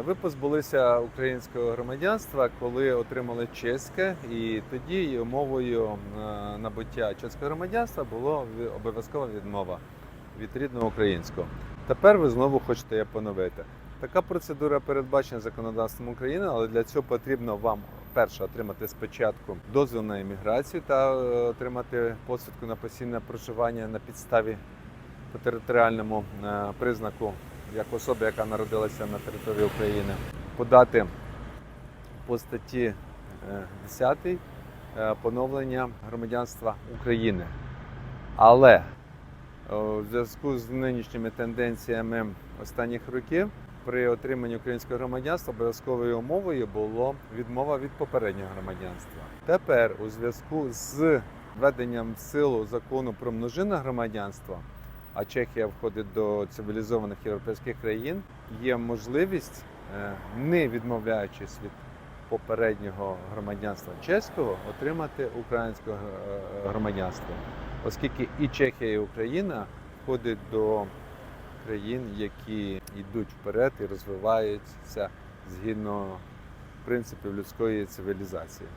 Ви позбулися українського громадянства, коли отримали чеське, і тоді умовою е, набуття чеського громадянства було обов'язкова відмова від рідного українського. Тепер ви знову хочете її поновити. Така процедура передбачена законодавством України, але для цього потрібно вам перше отримати спочатку дозвіл на імміграцію та е, отримати посвідку на постійне проживання на підставі по територіальному е, признаку як особи, яка народилася на території України, подати по статті е, 10 е, поновлення громадянства України. Але е, у зв'язку з нинішніми тенденціями останніх років при отриманні українського громадянства обов'язковою умовою було відмова від попереднього громадянства. Тепер у зв'язку з введенням в силу закону про множинне громадянство, а Чехія входить до цивілізованих європейських країн, є можливість, е, не відмовляючись від попереднього громадянства чеського, отримати українське е, громадянство, оскільки і Чехія, і Україна входять до країн, які йдуть вперед і розвиваються згідно принципів людської цивілізації.